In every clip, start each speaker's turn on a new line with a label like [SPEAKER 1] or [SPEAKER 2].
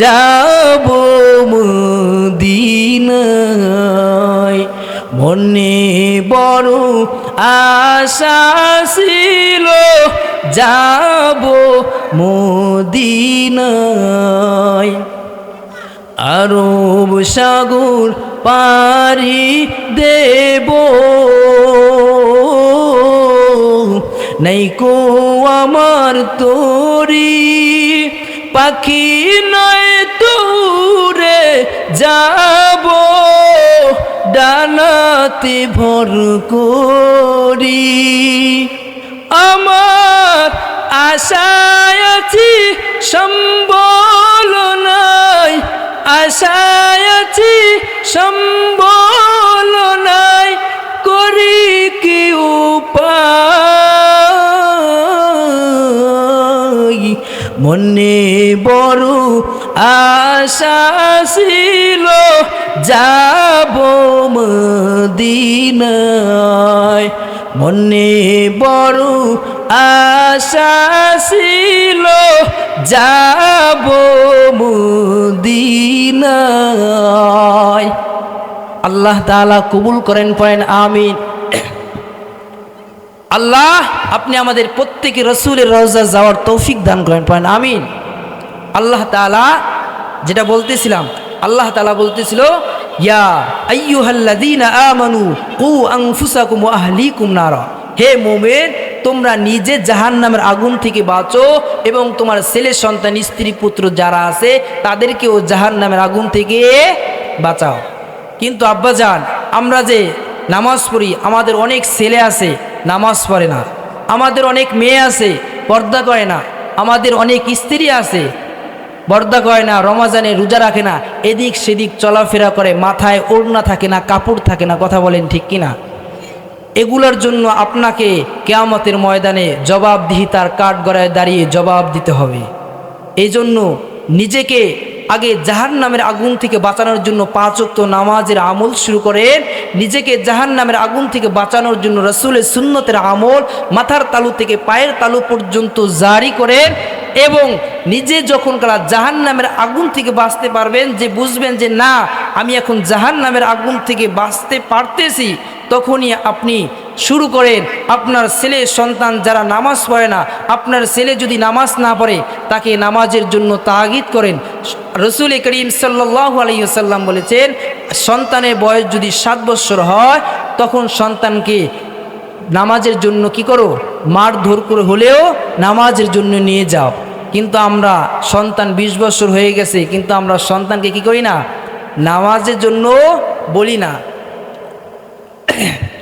[SPEAKER 1] যাব মদিনায়। মনে বড় আশা ছিল, যাব মদিনায়। আরব সাগর পারি দেব। নাইকো আমার তোরি, পাখি নয় যাব ডানাতে ভর করি। আমার আশায় আছি সম্বল মনে বড় আশা ছিল, যাব মদিনায়। মনে বড় আশা ছিল, যাব মদিনায়। আল্লাহ তাআলা কবুল করেন, পড়েন, আমিন। আল্লাহ, আপনি আমাদের প্রত্যেকে রসুলের রওজা যাওয়ার তৌফিক দান করেন, পড়েন, আমিন। আল্লাহ তাআলা যেটা বলতেছিলাম, আল্লাহ তালা বলতেছিল, ইয়া হে মোমেন, তোমরা নিজে জাহান্নামের আগুন থেকে বাঁচো এবং তোমার ছেলে, সন্তান, স্ত্রী, পুত্র যারা আছে, তাদেরকেও জাহান্নামের আগুন থেকে বাঁচাও। কিন্তু আব্বাজান, আমরা যে নামাজ পড়ি, আমাদের অনেক ছেলে আছে নামাজ পড়ে না। আমাদের অনেক মেয়ে আছে, পর্দা করে না। আমাদের অনেক স্ত্রী আছে, পর্দা করে না, রমাজানে রোজা রাখে না। এদিক সেদিক চলাফেরা করে, মাথায় ওড়না থাকে না, কাপড় থাকে না, কথা বলেন ঠিক কিনা? এগুলোর জন্য আপনাকে কেয়ামতের ময়দানে জবাবদিহিতার কাঠ গড়ায় দাঁড়িয়ে জবাব দিতে হবে। এই জন্য নিজেকে আগে জাহান নামের আগুন থেকে বাঁচানোর জন্য পাঁচক্ত নামাজের আমল শুরু করেন। নিজেকে জাহান নামের আগুন থেকে বাঁচানোর জন্য রসুলের সুন্নতের আমল মাথার তালু থেকে পায়ের তালু পর্যন্ত জারি করেন এবং নিজে যখন কারা জাহান নামের আগুন থেকে বাঁচতে পারবেন, যে বুঝবেন যে না, আমি এখন জাহান নামের আগুন থেকে বাঁচতে পারতেছি, তখনই আপনি শুরু করেন। আপনার ছেলে, সন্তান যারা নামাজ পড়ে না, আপনার ছেলে যদি নামাজ না পড়ে, তাকে নামাজের জন্য তাগিদ করেন। রসুল করিম সাল্লাহ আলাইসাল্লাম বলেছেন, সন্তানের বয়স যদি সাত বৎসর হয়, তখন সন্তানকে নামাজের জন্য কি করো? মারধর করে হলেও নামাজের জন্য নিয়ে যাও। কিন্তু আমরা সন্তান ২০ বছর হয়ে গেছে, কিন্তু আমরা সন্তানকে কি করি না? নামাজের জন্য বলি না।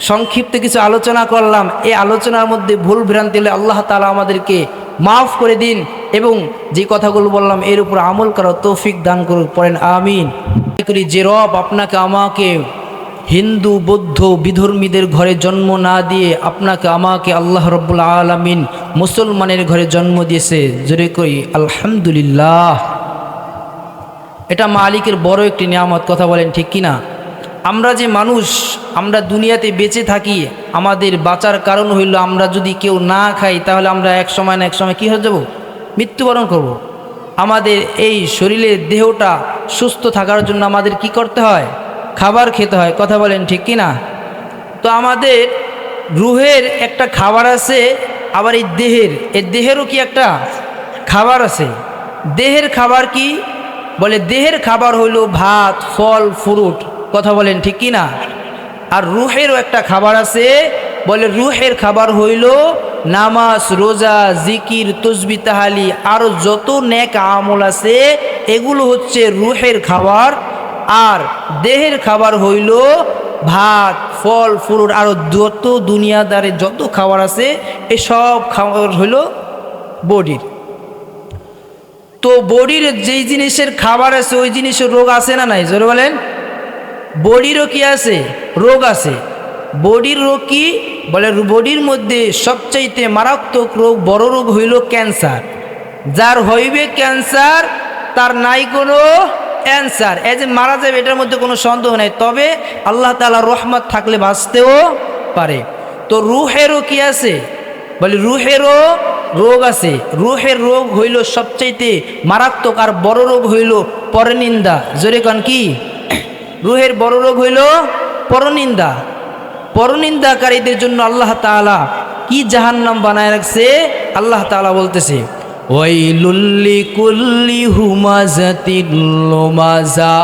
[SPEAKER 1] সংক্ষিপ্ত কিছু আলোচনা করলাম। এই আলোচনার মধ্যে ভুল ভ্রান্তি হলে আল্লাহ তালা আমাদেরকে মাফ করে দিন এবং যে কথাগুলো বললাম, এর উপর আমল করার তৌফিক দান করুন, পড়েন, আমিন। করি যে রব আপনাকে, আমাকে, হিন্দু, বৌদ্ধ, বিধর্মীদের ঘরে জন্ম না দিয়ে আপনাকে, আমাকে আল্লাহ রব্বুল আলমিন মুসলমানের ঘরে জন্ম দিয়েছে। জোরে করি আলহামদুলিল্লাহ। এটা মালিকের বড় একটি নিয়ামত, কথা বলেন ঠিক কিনা? আমরা যে মানুষ, আমরা দুনিয়াতে বেঁচে থাকি, আমাদের বাঁচার কারণ হইল আমরা যদি কেউ না খাই, তাহলে আমরা এক সময় না এক সময় কী হয়ে যাব? মৃত্যুবরণ করব। আমাদের এই শরীরের দেহটা সুস্থ থাকার জন্য আমাদের কি করতে হয়? খাবার খেতে হয়, কথা বলেন ঠিক কি না তো আমাদের রুহের একটা খাবার আছে, আবার এই দেহের, এই দেহেরও কি একটা খাবার আছে? দেহের খাবার কি? বলে দেহের খাবার হইল ভাত, ফল, ফ্রুট। কথা বলেন ঠিক কি না? আর রুহেরও একটা খাবার আছে, বলে রুহের খাবার হইল নামাজ, রোজা, জিকির, তসবি, তাহালি আরও যত নেক আমল আছে, এগুলো হচ্ছে রুহের খাবার। আর দেহের খাবার হইল ভাত, ফল, ফ্রুট আরও যত দুনিয়াদারে যত খাবার আছে এসব খাবার হইল বডির। তো বডির যেই জিনিসের খাবার আছে, ওই জিনিসের রোগ আছে না নাই? জোরে বলেন। বডিরও কি আছে, রোগ আছে। বডির রোগ কি বলে, বডির মধ্যে সবচাইতে মারাত্মক রোগ, বড় রোগ হইল ক্যান্সার। যার হইবে ক্যান্সার, তার নাই কোনো অ্যান্সার। এই যে মারা যাবে, এটার মধ্যে কোনো সন্দেহ নাই। তবে আল্লাহ তালা রহমত থাকলে বাঁচতেও পারে। তো রুহেরও কি আছে, বলে রুহেরও রোগ আছে। রুহের রোগ হইল সবচাইতে মারাত্মক আর বড় রোগ হইল পরনিন্দা। জোরে কন কি? রুহের বড় রোগ হইল পরনিন্দা। পরনিন্দাকারীদের জন্য আল্লাহ তালা কি জাহান্নাম বানায় রাখছে? আল্লাহ তালা বলতেছে লুল্লি কুল্লি হুমাজাতিল লুমাজা।